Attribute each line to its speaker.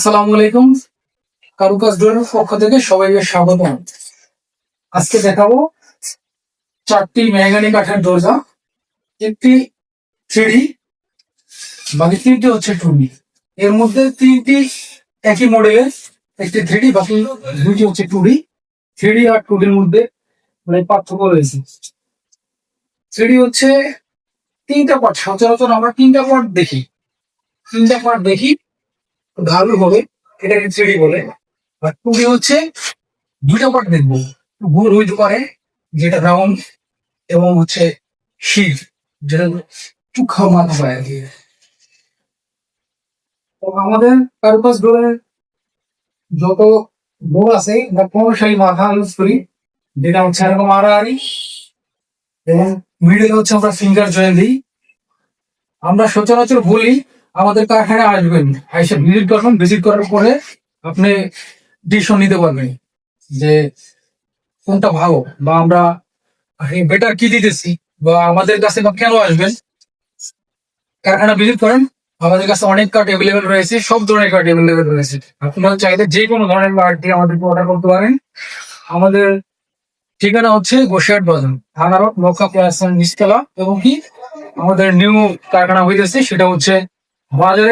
Speaker 1: আসসালামু আলাইকুম। কারুকাজ ডোরের পক্ষ থেকে সবাইকে স্বাগত আজকে দেখাবো চারটি মেহগানি কাঠের দরজা। একটি সিঁড়ি বাকি তিনটি হচ্ছে টুনি। এর মধ্যে তিনটি একই মডেলের একটি থ্রিডি, বাকি দুইটি হচ্ছে টুডি থ্রিডি আর টুডির মধ্যে মানে পার্থক্য রয়েছে। থ্রিডি হচ্ছে তিনটা পার্ট সচরাচর আমরা তিনটা পার্ট দেখি। তিনটা পার্ট দেখি। ভালো হবে, এটাকে থ্রিডি বলে। আর টুডি হচ্ছে দুইটা পার্ট দেখব। গোল হইতে পারে, যেটা রাউন্ড এবং হচ্ছে শির যেটা চুখা মাথা পায় আর কি। আমাদের কার্পাস ডোরের যত ডোর আছে বা পনেরোশাই মাথা ইউজ করি। যেটা হচ্ছে এরকম আড়াআড়ি। এবং মিডলে হচ্ছে আমরা ফিঙ্গার জয়েন দিই। আমরা সচরাচর বলি আমাদের কারখানায় আসবেন, এসে ভিজিট করবেন ভিজিট করার পরে আপনি ডিসিশন নিতে পারবেন যে কোনটা ভালো বা আমরা বেটার কি দিতেছি বা আমাদের কাছে বা কেন আসবেন। কারখানা ভিজিট করেন, আমাদের কাছে অনেক কার্ড অ্যাভেলেবেল রয়েছে, সব ধরনের কার্ড অ্যাভেলেবেল রয়েছে। আপনারা চাইলে যে কোনো ধরনের কার্ডটি আমাদেরকে অর্ডার করতে পারেন। আমাদের ঠিকানা হচ্ছে গোসাইট বাজার থানারত মক্কা প্লাস নিচতলা এবং কি আমাদের নিউ কারখানা হইতেছে, সেটা হচ্ছে বাজারে